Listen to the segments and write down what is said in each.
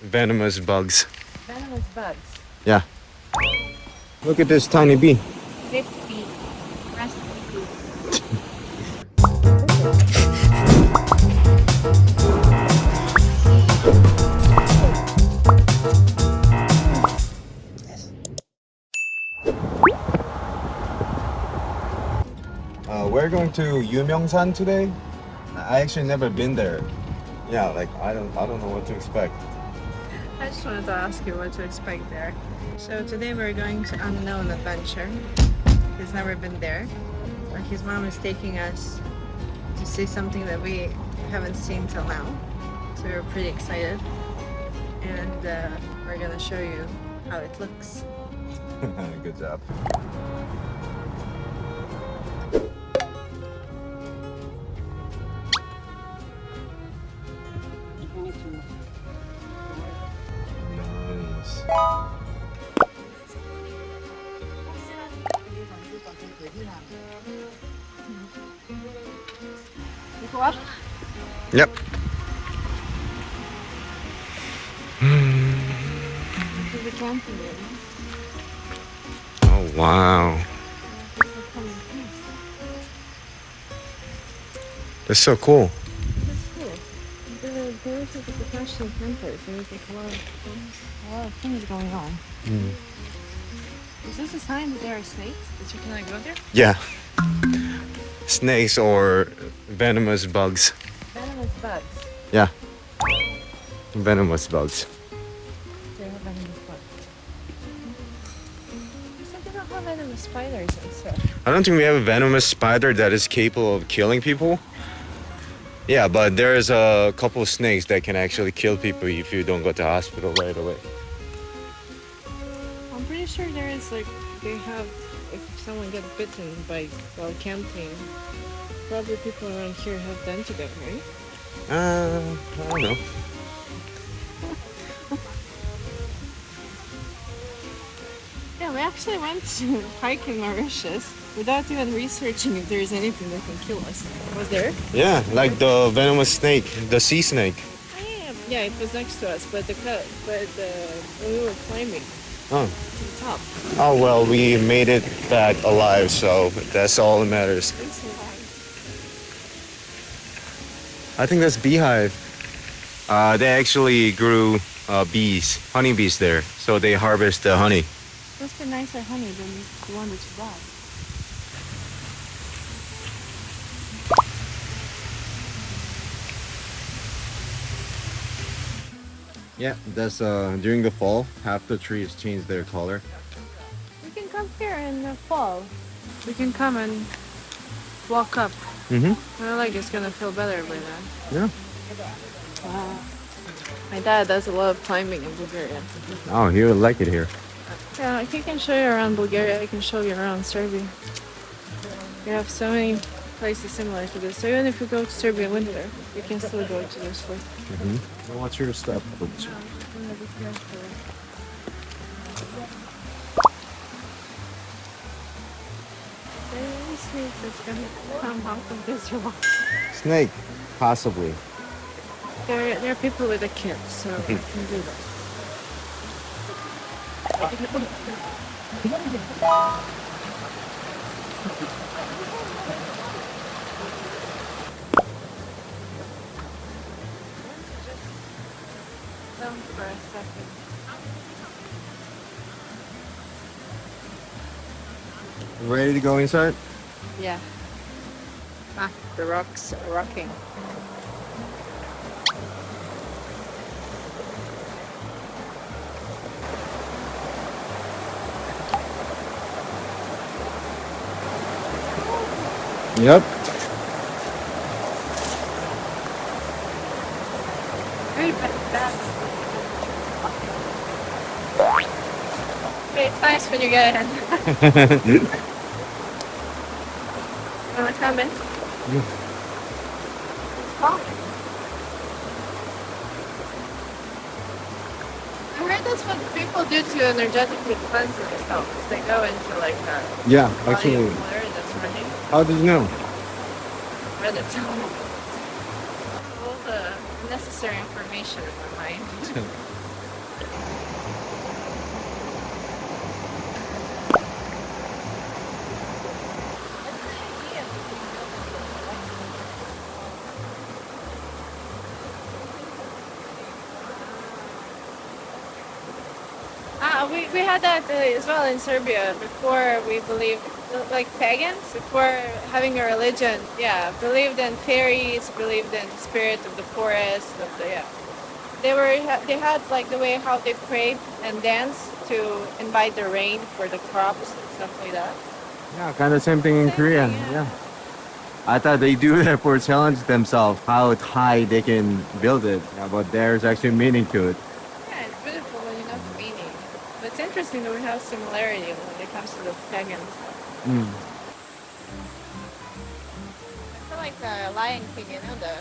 venomous bugs. Venomous bugs. Yeah. Look at this tiny bee. 50. Rest in peace. Uh, we're going to Yumyeongsan today. I actually never been there. Yeah, like I don't, I don't know what to expect. Just wanted to ask you what to expect there. So today we're going to unknown adventure. He's never been there. His mom is taking us to see something that we haven't seen till now. So we're pretty excited. And uh, we're gonna show you how it looks. Good job. You go up? Yep. This is the camping area. Oh wow, This is coming east. that's so cool. That's cool. The doors of the professional campers. There's like a lot of things, a lot of things going on. Is this a sign that there are snakes that you cannot go there? Yeah. Snakes or venomous bugs. Venomous bugs. Yeah. Venomous bugs. They have venomous bugs. You said they have venomous spiders and stuff. I don't think we have a venomous spider that is capable of killing people. Yeah, but there's a couple of snakes that can actually kill people if you don't go to hospital right away. I'm pretty sure there is like they have someone get bitten by while camping. Probably people around here have done to them, right? Uh, I don't know. Yeah, we actually went to hike in Mauritius without even researching if there is anything that can kill us. Was there? Yeah, like the venomous snake, the sea snake. Yeah, yeah, it was next to us, but the but uh, when we were climbing Oh. top, Oh well, we made it back alive, so that's all that matters. I think that's beehive. Uh, they actually grew uh, bees, honeybees there, so they harvest the honey. Must be nicer honey than the one that you bought. Yeah, that's uh, during the fall, half the trees change their color. We can come here in the fall. We can come and walk up. Mm-hmm. My leg is gonna feel better by then. Yeah. Wow. My dad does a lot of climbing in Bulgaria. Oh, he would like it here. Yeah, if he can show you around Bulgaria, I can show you around Serbia. We have so many places similar to this. So even if you go to Serbia in winter, you can still go to this place. Mm-hmm. What's your step? There is a snake that's gonna come out of this rock. Snake, possibly. There, there are people with a kid, so I can do that. Second. Ready to go inside? Yeah. Ah, the rocks are rocking. Yep. Very bad. But it's nice when you get in. Wanna come in? Oh. I heard that's what people do to energetically cleanse themselves. They go into like a yeah, body actually. of water that's running. How did you know? Read it. All the necessary information in my mind. we, we had that uh, as well in Serbia before we believed, like pagans, before having a religion. Yeah, believed in fairies, believed in spirit of the forest. Of the, yeah, they were they had like the way how they prayed and danced to invite the rain for the crops and stuff like that. Yeah, kind of same thing in Same Korea. thing, yeah. yeah. I thought they do that for challenge themselves, how high they can build it. Yeah, but there's actually meaning to it. Yeah, it's beautiful when you know the meaning. But it's interesting that we have similarity when it comes to the pagan stuff. Mm. I feel like the Lion King, you know the.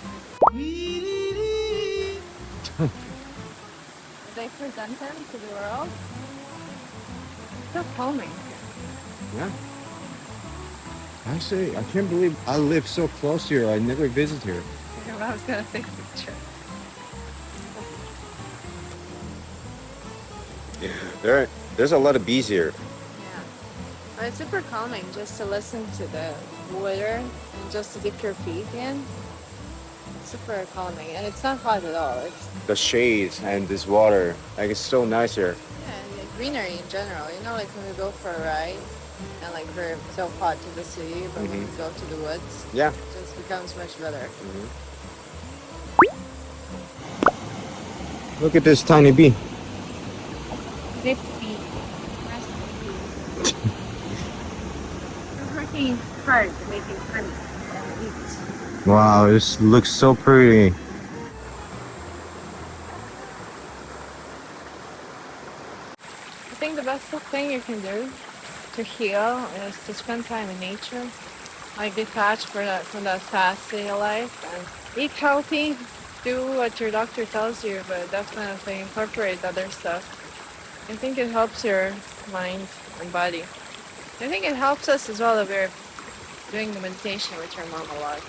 they present him to the world. So calming. Yeah. I Actually, I can't believe I live so close here. I never visit here. Yeah, I was gonna take a picture. There, there's a lot of bees here. Yeah. But it's super calming just to listen to the water and just to dip your feet in. It's super calming and it's not hot at all. It's The shades and this water, like it's so nice here. yeah, and the greenery in general. You know, like when we go for a ride and like we're so hot to the city, but when we mm-hmm. go to the woods, Yeah. it just becomes much better. Mm-hmm. Look at this tiny bee. Dip feet. We're working hard honey and eat. Wow, this looks so pretty. I think the best thing you can do to heal is to spend time in nature, like detach from that, from that fast city life and eat healthy, do what your doctor tells you, but definitely incorporate other stuff. I think it helps your mind and body. I think it helps us as well that we're doing the meditation with your mom a lot.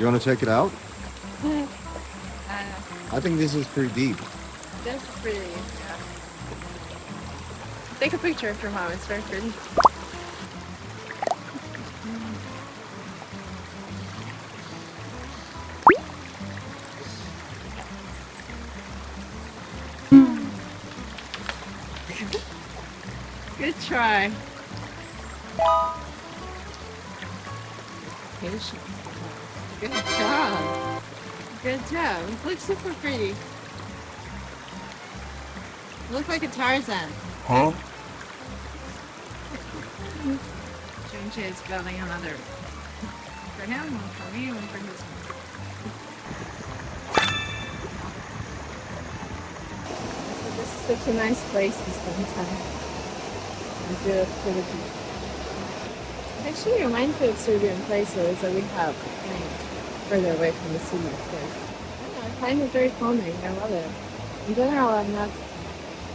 You want to check it out? Uh, I think this is pretty deep. That's pretty. Yeah. Take a picture of your mom. It's very pretty. Good try. Patience. Good job. Good job. It looks super pretty. Look like a Tarzan. Huh? Junji is building another. For him, one for me, one for his. So this is such a nice place to spend time. And do activities. Actually, reminds me of Serbian places that we have I mean, further away from the city, of course. I don't know, I find it very calming. I love it. In general, I'm not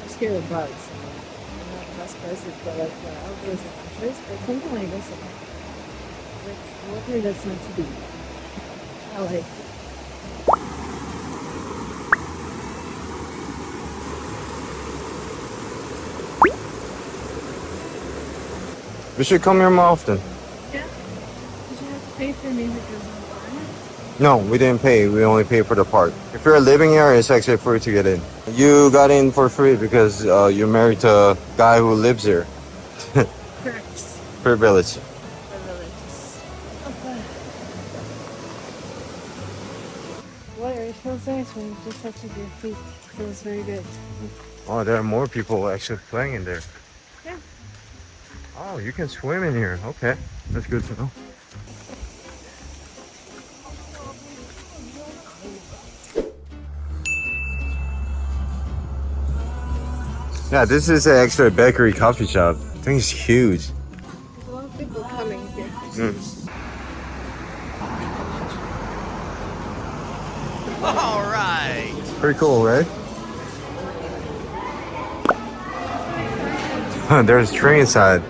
scared of bugs. I'm not trustworthy for like uh, outdoors adventures, but something like this, like water that's meant to be. I like. We should come here more often. Yeah. Did you have to pay for as well? No, we didn't pay. We only pay for the park. If you're living here, it's actually free to get in. You got in for free because uh, you're married to a guy who lives here. Perks. Privilege. Religious. Okay. Water, it feels nice when you just touch your feet. It feels very good. Oh, there are more people actually playing in there. Yeah. Oh, you can swim in here. Okay, that's good to know. Yeah, this is an extra bakery coffee shop. I think it's huge. A lot of people coming here. Mm. All right. Pretty cool, right? There's a tree inside.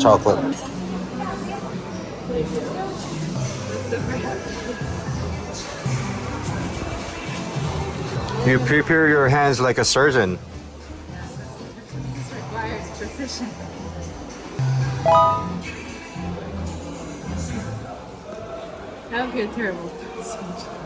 Chocolate. You prepare your hands like a surgeon. This requires precision. Terrible.